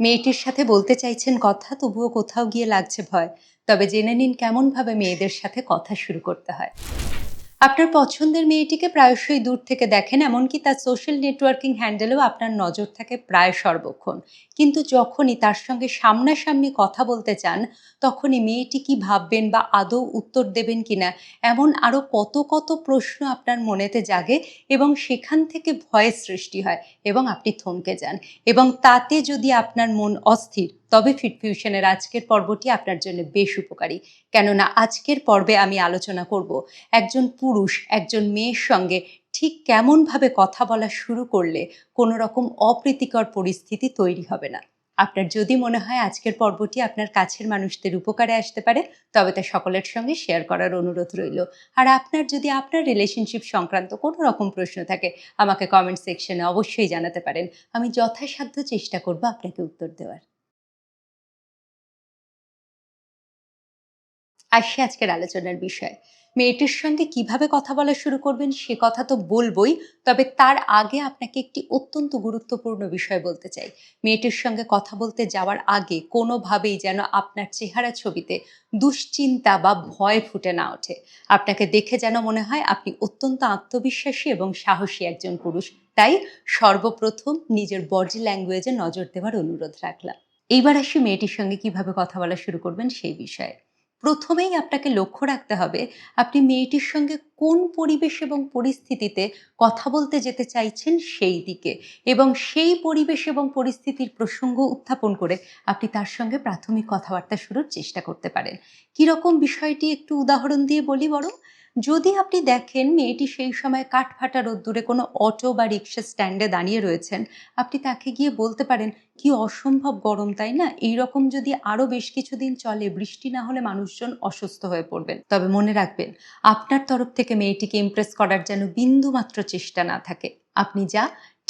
মেয়েটির সাথে বলতে চাইছেন কথা, তবুও কোথাও গিয়ে লাগছে ভয়। তবে জেনে নিন কেমনভাবে মেয়েদের সাথে কথা শুরু করতে হয়। আপনার পছন্দের মেয়েটিকে প্রায়শই দূর থেকে দেখেন, এমনকি তার সোশ্যাল নেটওয়ার্কিং হ্যান্ডেলেও আপনার নজর থাকে প্রায় সর্বক্ষণ। কিন্তু যখনই তার সঙ্গে সামনাসামনি কথা বলতে চান, তখনই মেয়েটি কি ভাববেন বা আদৌ উত্তর দেবেন কিনা, এমন আরও কত কত প্রশ্ন আপনার মনেতে জাগে এবং সেখান থেকে ভয়ের সৃষ্টি হয় এবং আপনি থমকে যান। এবং তাতে যদি আপনার মন অস্থির তবে ফিট ফিউশনের আজকের পর্বটি আপনার জন্য বেশ উপকারী। কেননা আজকের পর্বে আমি আলোচনা করব একজন পুরুষ, একজন মেয়ের সঙ্গে ঠিক কেমনভাবে কথা বলা শুরু করলে কোনো রকম অপ্রীতিকর পরিস্থিতি তৈরি হবে না। আপনার যদি মনে হয় আজকের পর্বটি আপনার কাছের মানুষদের উপকারে আসতে পারে, তবে তা সকলের সঙ্গে শেয়ার করার অনুরোধ রইল। আর আপনার যদি আপনার রিলেশনশিপ সংক্রান্ত কোনো রকম প্রশ্ন থাকে, আমাকে কমেন্ট সেকশনে অবশ্যই জানাতে পারেন। আমি যথাসাধ্য চেষ্টা করব আপনাকে উত্তর দেওয়ার। আসি আজকের আলোচনার বিষয়। মেয়েটির সঙ্গে কীভাবে কথা বলা শুরু করবেন সে কথা তো বলবই, তবে তার আগে আপনাকে একটি অত্যন্ত গুরুত্বপূর্ণ বিষয় বলতে চাই। মেয়েটির সঙ্গে কথা বলতে যাওয়ার আগে কোনোভাবেই যেন আপনার চেহারা ছবিতে দুশ্চিন্তা বা ভয় ফুটে না ওঠে। আপনাকে দেখে যেন মনে হয় আপনি অত্যন্ত আত্মবিশ্বাসী এবং সাহসী একজন পুরুষ। তাই সর্বপ্রথম নিজের বডি ল্যাঙ্গুয়েজে নজর দেওয়ার অনুরোধ রাখলাম। এইবার আসি মেয়েটির সঙ্গে কীভাবে কথা বলা শুরু করবেন সেই বিষয়ে। প্রথমেই আপনাকে লক্ষ্য রাখতে হবে, আপনি মেয়েটির সঙ্গে কোন পরিবেশ এবং পরিস্থিতিতে কথা বলতে যেতে চাইছেন সেই দিকে এবং সেই পরিবেশ এবং পরিস্থিতির প্রসঙ্গ উত্থাপন করে আপনি তার সঙ্গে প্রাথমিক কথাবার্তা শুরুর চেষ্টা করতে পারেন। কীরকম বিষয়টি একটু উদাহরণ দিয়ে বলি বরং? যদি আপনি দেখেন মেয়েটি সেই সময় কাঠফাটা রোদ্দুরে কোনো অটো বা রিক্সা স্ট্যান্ডে দাঁড়িয়ে রয়েছেন, আপনি তাকে গিয়ে বলতে পারেন, কি অসম্ভব গরম, তাই না? এই রকম যদি আরও বেশ কিছুদিন চলে, বৃষ্টি না হলে মানুষজন অসুস্থ হয়ে পড়বেন। তবে মনে রাখবেন, আপনার তরফ থেকে মেয়েটিকে ইমপ্রেস করার যেন বিন্দুমাত্র চেষ্টা না থাকে। আপনি যা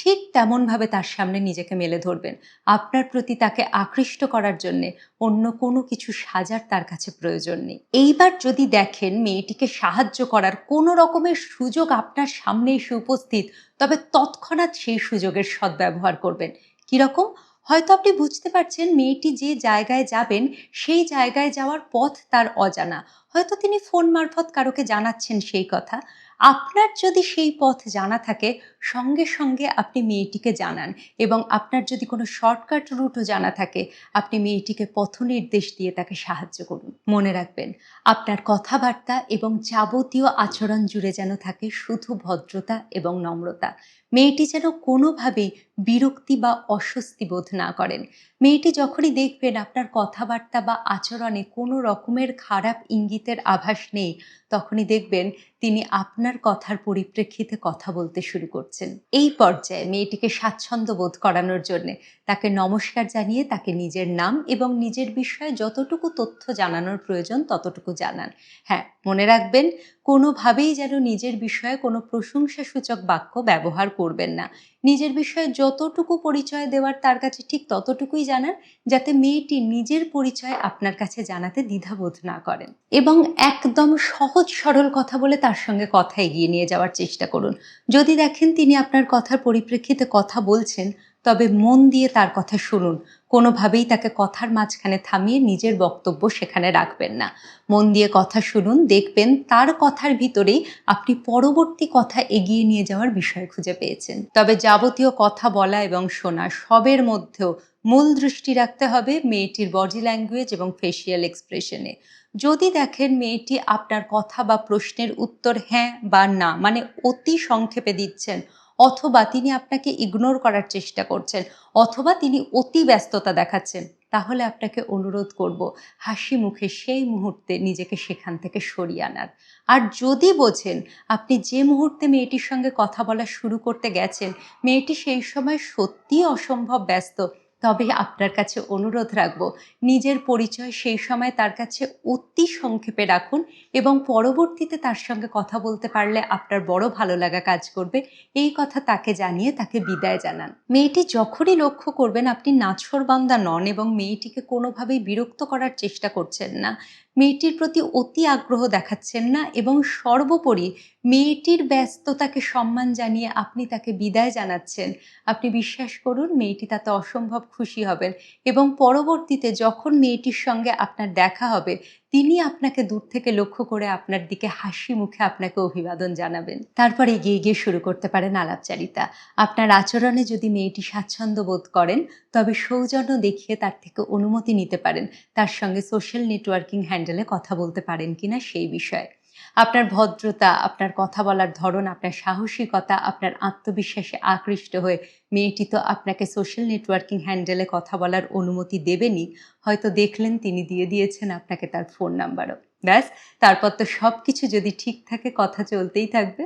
ঠিক তেমনভাবে তার সামনে নিজেকে মেলে ধরবেন। আপনার প্রতি তাকে আকৃষ্ট করার জন্যে অন্য কোনো কিছু সাজার তার কাছে প্রয়োজন নেই। এইবার যদি দেখেন মেয়েটিকে সাহায্য করার কোনো রকমের সুযোগ আপনার সামনে এসে উপস্থিত, তবে তৎক্ষণাৎ সেই সুযোগের সদ্ব্যবহার করবেন। কীরকম? হয়তো আপনি বুঝতে পারছেন মেয়েটি যে জায়গায় যাবেন, সেই জায়গায় যাওয়ার পথ তার অজানা। হয়তো তিনি ফোন মারফত কারোকে জানাচ্ছেন সেই কথা। আপনার যদি সেই পথ জানা থাকে সঙ্গে সঙ্গে আপনি মেয়েটিকে জানান এবং আপনার যদি কোনো শর্টকাট রুটও জানা থাকে, আপনি মেয়েটিকে পথ নির্দেশ দিয়ে তাকে সাহায্য করুন। মনে রাখবেন, আপনার কথাবার্তা এবং যাবতীয় আচরণ জুড়ে যেন থাকে শুধু ভদ্রতা এবং নম্রতা। মেয়েটি যেন কোনোভাবেই বিরক্তি বা অস্বস্তি বোধ না করেন। মেয়েটি যখনই দেখবেন আপনার কথাবার্তা বা আচরণে কোনো রকমের খারাপ ইঙ্গিতের আভাস নেই, তখনই দেখবেন তিনি আপনার কথার পরিপ্রেক্ষিতে কথা বলতে শুরু করছেন। এই পর্যায়ে মেয়েটিকে স্বাচ্ছন্দ্য বোধ করানোর জন্য তাকে নমস্কার জানিয়ে তাকে নিজের নাম এবং নিজের বিষয়ে যতটুকু তথ্য জানানোর প্রয়োজন ততটুকু জানান। হ্যাঁ মনে রাখবেন, কোনোভাবেই যেন নিজের বিষয়ে কোনো প্রশংসাসূচক বাক্য ব্যবহার করবেন না। নিজের বিষয়ে যতটুকু পরিচয় দেওয়ার তার কাছে ঠিক ততটুকুই জানান, যাতে মেয়েটি নিজের পরিচয় আপনার কাছে জানাতে দ্বিধাবোধ না করেন। এবং একদম সহজ সরল কথা বলে তার সঙ্গে কথা এগিয়ে নিয়ে যাওয়ার চেষ্টা করুন। যদি দেখেন তিনি আপনার কথার পরিপ্রেক্ষিতে কথা বলছেন, তবে মন দিয়ে তার কথা শুনুন। কোনোভাবেই তাকে কথার মাঝখানে থামিয়ে নিজের বক্তব্য সেখানে রাখবেন না। মন দিয়ে কথা শুনুন, দেখবেন তার কথার ভিতরেই আপনি পরবর্তী কথা এগিয়ে নিয়ে যাওয়ার বিষয় খুঁজে পেয়েছেন। তবে যাবতীয় কথা বলা এবং শোনা সবের মধ্যেও মূল দৃষ্টি রাখতে হবে মেয়েটির বডি ল্যাঙ্গুয়েজ এবং ফেসিয়াল এক্সপ্রেশনে যদি দেখেন মেয়েটি আপনার কথা বা প্রশ্নের উত্তর হ্যাঁ বা না মানে অতি সংক্ষেপে দিচ্ছেন, অথবা তিনি আপনাকে ইগনোর করার চেষ্টা করছেন, অথবা তিনি অতি ব্যস্ততা দেখাচ্ছেন, তাহলে আপনাকে অনুরোধ করব, হাসি মুখে সেই মুহূর্তে নিজেকে সেখান থেকে সরিয়ে আনার। আর যদি বোঝেন আপনি যে মুহূর্তে মেয়েটির সঙ্গে কথা বলা শুরু করতে গেছেন, মেয়েটি সেই সময় সত্যিই অসম্ভব ব্যস্ত তবে আপনার কাছে অনুরোধ রাখব, নিজের পরিচয় সেই সময় তার কাছে অতি সংক্ষেপে রাখুন এবং পরবর্তীতে তার সঙ্গে কথা বলতে পারলে আপনার বড় ভালো লাগা কাজ করবে। এই কথা তাকে জানিয়ে তাকে বিদায় জানান। মেয়েটি যখনই লক্ষ্য করবেন, আপনি নাছরবান্দা নন এবং মেয়েটিকে কোনোভাবেই বিরক্ত করার চেষ্টা করছেন না। মেয়েটির প্রতি অতি আগ্রহ দেখাচ্ছেন না এবং সর্বোপরি মেয়েটির ব্যস্ততাকে সম্মান জানিয়ে আপনি তাকে বিদায় জানাচ্ছেন। আপনি বিশ্বাস করুন, মেয়েটি তাতে অসম্ভব খুশি হবেন এবং পরবর্তীতে যখন মেয়েটির সঙ্গে আপনার দেখা হবে তিনি আপনাকে দূর থেকে লক্ষ্য করে আপনার দিকে হাসি মুখে আপনাকে অভিবাদন জানাবেন। তারপর এগিয়ে গিয়ে শুরু করতে পারেন আলাপচারিতা। আপনার আচরণে যদি মেয়েটি স্বাচ্ছন্দ্য বোধ করেন, তবে সৌজন্য দেখিয়ে তার থেকে অনুমতি নিতে পারেন। তার সঙ্গে সোশ্যাল নেটওয়ার্কিং হ্যান্ডেলে কথা বলতে পারেন কিনা সেই বিষয়ে। আপনার ভদ্রতা, আপনার কথা বলার ধরন, আপনার সাহসিকতা, আপনার আত্মবিশ্বাসে আকৃষ্ট হয়ে মেয়েটি তো আপনাকে সোশ্যাল নেটওয়ার্কিং হ্যান্ডেলে কথা বলার অনুমতি দেবেনি হয়তো দেখলেন তিনি দিয়ে দিয়েছেন আপনাকে তার ফোন নাম্বারও ব্যাস, তারপর তো সব কিছু যদি ঠিক থাকে, কথা চলতেই থাকবে।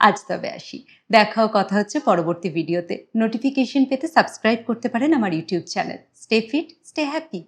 আজ তবে আসি। দেখাও কথা হচ্ছে পরবর্তী ভিডিওতে নোটিফিকেশন পেতে সাবস্ক্রাইব করতে পারেন আমার YouTube channel stay fit stay happy